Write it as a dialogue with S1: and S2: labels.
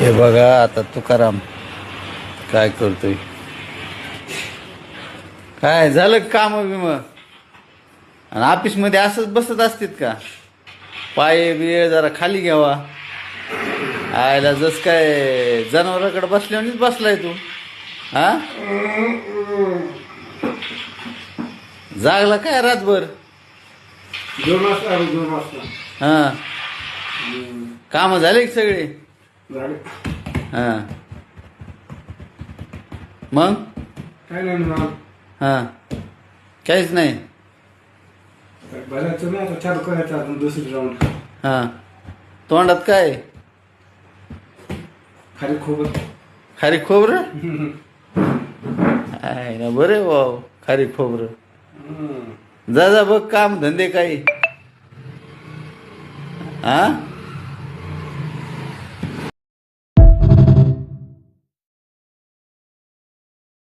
S1: हे बघा आता तुकाराम काय करतोय? काय झालं काम बिम? आणि ऑफिसमध्ये असंच बसत असतील का? पाय बिय जरा खाली घ्यावा. आयला जस काय जनावराकडे बसल्यानेच बसलाय तू. हा? जागला काय रातभर?
S2: दोन वाजता.
S1: हा. काम झाले का सगळे? हा. मग?
S2: काय नाही ना
S1: हा. काहीच नाही.
S2: भरायचं नाही आता चालू करायचं अजून दुसरी राऊंड
S1: हा. तोंडात काय?
S2: खाली खूप
S1: खारी खोबरं? आहे ना बरे वाव खारी खोबरं. जा जा बघ काम धंदे काही. हा?